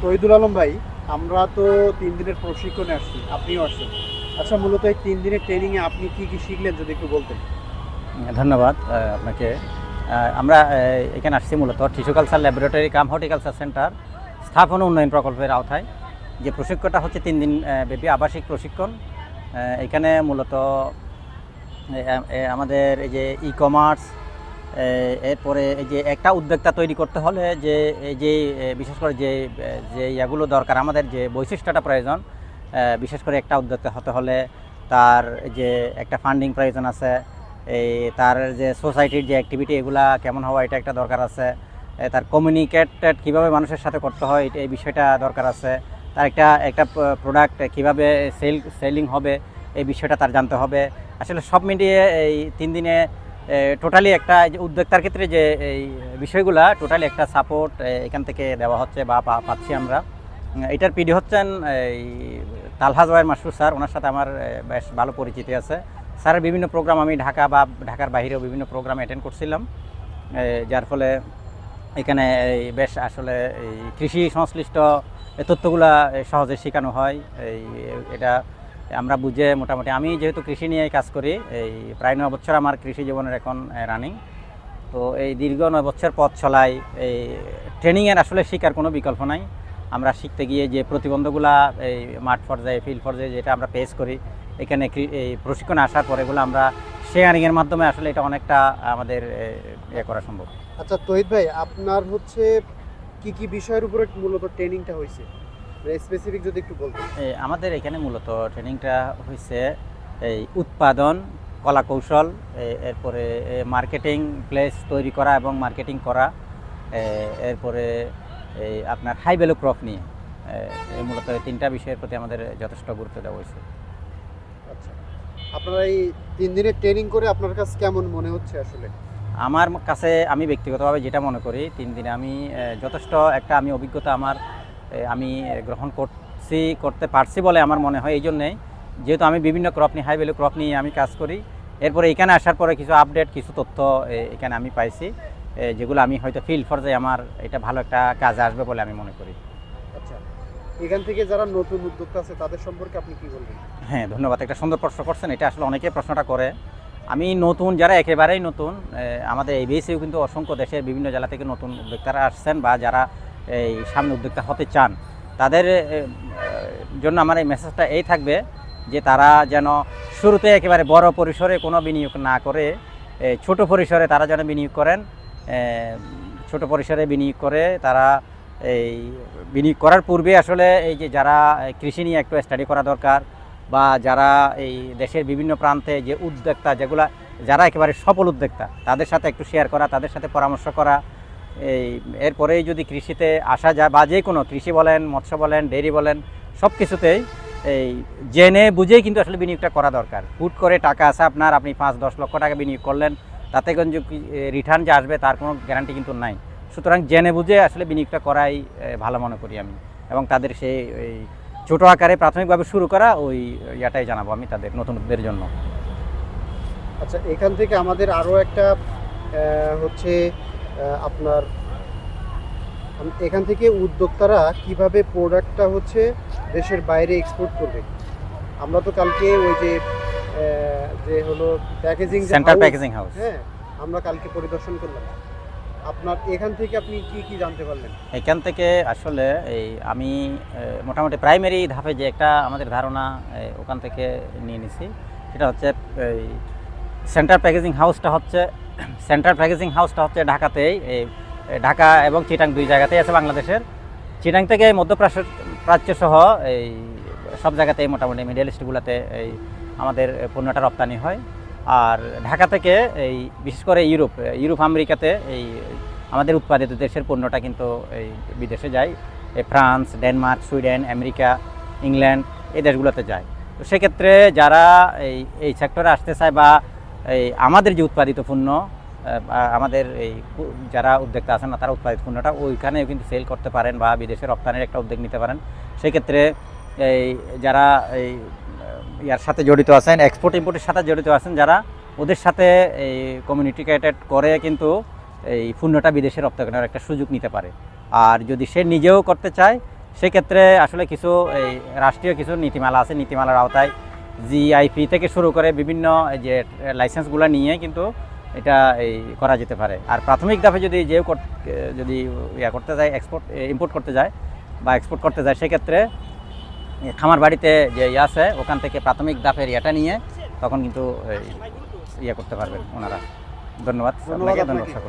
তহিদুল আলম ভাই, আমরা তো তিন দিনের প্রশিক্ষণে আসছি, আপনিও আসছেন। আচ্ছা মূলত এই তিন দিনের ট্রেনিংয়ে আপনি কি কি শিখলেন, যদি একটু বলতেন? ধন্যবাদ আপনাকে। আমরা এখানে আসছি মূলত tissue culture laboratory cum horticulture centre স্থাপন উন্নয়ন প্রকল্পের আওতায়। যে প্রশিক্ষণটা হচ্ছে তিন দিন ব্যাপী আবাসিক প্রশিক্ষণ। এখানে মূলত আমাদের এই যে ই কমার্স এরপরে এই যে একটা উদ্যোক্তা তৈরি করতে হলে যে, এই যে বিশেষ করে যে যে ইয়াগুলো দরকার, আমাদের যে বৈশিষ্ট্যটা প্রয়োজন বিশেষ করে একটা উদ্যোক্তা হতে হলে তার যে একটা ফান্ডিং প্রয়োজন আছে এই তার যে সোসাইটির যে অ্যাক্টিভিটি এগুলা কেমন হওয়া, এটা একটা দরকার আছে তার কমিউনিকেটেড কীভাবে মানুষের সাথে করতে হয় এই বিষয়টা দরকার আছে, তার একটা একটা প্রোডাক্ট কীভাবে সেল সেলিং হবে, এই বিষয়টা তার জানতে হবে। আসলে সব মিলিয়ে এই তিন দিনে টোটালি একটা উদ্যোক্তার ক্ষেত্রে যে এই বিষয়গুলা টোটালি একটা সাপোর্ট এখান থেকে দেওয়া হচ্ছে বা পাচ্ছি আমরা। এটার পিডি হচ্ছেন এই তালহাজ ওয়ার মাসুর স্যার। ওনার সাথে আমার বেশ ভালো পরিচিতি আছে। স্যারের বিভিন্ন প্রোগ্রাম আমি ঢাকা বা ঢাকার বাইরেও বিভিন্ন প্রোগ্রাম অ্যাটেন্ড করছিলাম। যার ফলে এখানে এই বেশ আসলে এই কৃষি সংশ্লিষ্ট তথ্যগুলা সহজে শেখানো হয়। এই, এটা আমরা বুঝে মোটামুটি, আমি যেহেতু কৃষি নিয়ে কাজ করি, এই প্রায় নয় বছর আমার কৃষি জীবনের এখন রানিং তো এই দীর্ঘ নয় বছর পথ চলাই, এই ট্রেনিংয়ের আসলে শেখার কোনো বিকল্প নাই। আমরা শিখতে গিয়ে যে প্রতিবন্ধগুলা এই মাঠ পর্যায়ে ফিল্ড পর্যায়ে যেটা আমরা পেস করি, এখানে এই প্রশিক্ষণে আসার পর এগুলো আমরা শেয়ারিংয়ের মাধ্যমে আসলে এটা অনেকটা আমাদের ইয়ে করা সম্ভব। আচ্ছা তহিদ ভাই, আপনার হচ্ছে কি কি বিষয়ের উপরে মূলত ট্রেনিংটা হয়েছে? স্পেসিফিক যদি একটু বলতেন। এই আমাদের এখানে মূলত ট্রেনিংটা হয়েছে এই উৎপাদন কলা কৌশল এরপরে মার্কেটিং প্লেস তৈরি করা এবং মার্কেটিং করা এরপরে এই আপনার হাই ভ্যালু ক্রপ নিয়ে এই মূলত এই তিনটা বিষয়ের প্রতি আমাদের যথেষ্ট গুরুত্ব দেওয়া হয়েছে। আচ্ছা। আপনারা এই তিন দিনের ট্রেনিং করে আপনার কাছে কেমন মনে হচ্ছে আসলে? আমার কাছে আমি ব্যক্তিগতভাবে যেটা মনে করি তিন দিনে আমি যথেষ্ট একটা আমি অভিজ্ঞতা আমার আমি গ্রহণ করছি করতে পারছি বলে আমার মনে হয় এই জন্যেই। যেহেতু আমি বিভিন্ন ক্রপ নিয়ে হাই ভ্যালু ক্রপ নিয়ে আমি কাজ করি এরপরে এখানে আসার পরে কিছু আপডেট কিছু তথ্য এখানে আমি পাইছি যেগুলো আমি হয়তো ফিল পর্যায়ে আমার এটা ভালো একটা কাজে আসবে বলে আমি মনে করি। আচ্ছা এখান থেকে যারা নতুন উদ্যোক্তা আছে তাদের সম্পর্কে আপনি কি বলবেন? হ্যাঁ ধন্যবাদ একটা সুন্দর প্রশ্ন করছেন এটা আসলে অনেকে প্রশ্নটা করে। আমি নতুন যারা একেবারেই নতুন আমাদের এই বেসেও কিন্তু অসংখ্য দেশের বিভিন্ন জেলা থেকে নতুন উদ্যোক্তারা আসছেন বা যারা এই সামনে উদ্যোক্তা হতে চান, তাদের জন্য আমার এই মেসেজটা এই থাকবে যে তারা যেন শুরুতে একেবারে বড় পরিসরে কোনো বিনিয়োগ না করে ছোট পরিসরে তারা যেন বিনিয়োগ করেন ছোট পরিসরে বিনিয়োগ করে তারা এই বিনিয়োগ করার পূর্বে আসলে এই যে যারা কৃষি নিয়ে একটু স্টাডি করা দরকার বা যারা এই দেশের বিভিন্ন প্রান্তে যে উদ্যোক্তা যেগুলা, যারা একেবারে সফল উদ্যোক্তা, তাদের সাথে একটু শেয়ার করা, তাদের সাথে পরামর্শ করা এই, এরপরেই যদি কৃষিতে আসা যায় বা যে কোনো, কৃষি বলেন, মৎস্য বলেন ডেয়ারি বলেন, সব কিছুতেই এই জেনে বুঝেই কিন্তু আসলে বিনিয়োগটা করা দরকার। হুট করে টাকা আসা আপনার, আপনি পাঁচ, দশ লক্ষ টাকা বিনিয়োগ করলেন, তাতে কিন্তু রিটার্ন যে আসবে তার কোনো গ্যারান্টি কিন্তু নাই। সুতরাং জেনে বুঝে আসলে বিনিয়োগটা করাই ভালো মনে করি আমি। এবং তাদের সেই ছোটো আকারে প্রাথমিকভাবে শুরু করা ওই ইয়াটাই জানাব আমি তাদের নতুনদের জন্য। আচ্ছা এখান থেকে আমাদের আরও একটা হচ্ছে আপনার এখান থেকে উদ্যোক্তারা কীভাবে প্রোডাক্টটা হচ্ছে দেশের বাইরে এক্সপোর্ট করবে? আমরা তো কালকে ওই যে যে হলো প্যাকেজিং সেন্টার প্যাকেজিং হাউস হ্যাঁ আমরা কালকে পরিদর্শন করলাম। আপনার এখান থেকে আপনি কি কি জানতে পারলেন? এখান থেকে আসলে এই আমি মোটামুটি প্রাইমারি ধাপে যে একটা আমাদের ধারণা ওখান থেকে নিয়ে নিছি। সেটা হচ্ছে এই সেন্টার প্যাকেজিং হাউসটা হচ্ছে সেন্টার প্যাকেজিং হাউসটা হচ্ছে ঢাকাতেই, এই ঢাকা এবং চিটাং দুই জায়গাতেই আছে বাংলাদেশের। চিটাং থেকে মধ্যপ্রাচ্য প্রাচ্য সহ এই সব জায়গাতেই মোটামুটি মিডল ইস্টগুলোতে এই আমাদের পণ্যটা রপ্তানি হয়। আর ঢাকা থেকে এই, বিশেষ করে ইউরোপ ইউরোপ, আমেরিকাতে এই আমাদের উৎপাদিত দেশের পণ্যটা কিন্তু এই বিদেশে যায়। এই France, Denmark, Sweden, America, England এই দেশগুলোতে যায়। তো সেক্ষেত্রে যারা এই এই সেক্টরে আসতে চায় বা এই আমাদের যে উৎপাদিত পণ্য আমাদের এই যারা উদ্যোক্তা আছেন না, তারা উৎপাদিত পণ্যটা ওইখানেও কিন্তু সেল করতে পারেন বা বিদেশে রপ্তানির একটা উদ্যোগ নিতে পারেন। সেক্ষেত্রে এই যারা এই ইয়ার সাথে জড়িত আছেন এক্সপোর্ট ইম্পোর্টের সাথে জড়িত আছেন, যারা ওদের সাথে এই কমিউনিকেটেড করে কিন্তু এই পণ্যটা বিদেশে রপ্তানি করার একটা সুযোগ নিতে পারে। আর যদি সে নিজেও করতে চায়, সেক্ষেত্রে আসলে কিছু এই রাষ্ট্রীয় কিছু নীতিমালা আছে। নীতিমালার আওতায় জিআইপি থেকে শুরু করে বিভিন্ন যে লাইসেন্সগুলো নিয়ে কিন্তু এটা এই করা যেতে পারে। আর প্রাথমিক ধাপে যদি যেও যদি ইয়া করতে যায় এক্সপোর্ট ইম্পোর্ট করতে যায় বা এক্সপোর্ট করতে যায় সেক্ষেত্রে খামার বাড়িতে যে ইয়ে আছে ওখান থেকে প্রাথমিক ধাপের ইয়েটা নিয়ে তখন কিন্তু ইয়ে করতে পারবেন ওনারা। ধন্যবাদ ধন্যবাদ সকল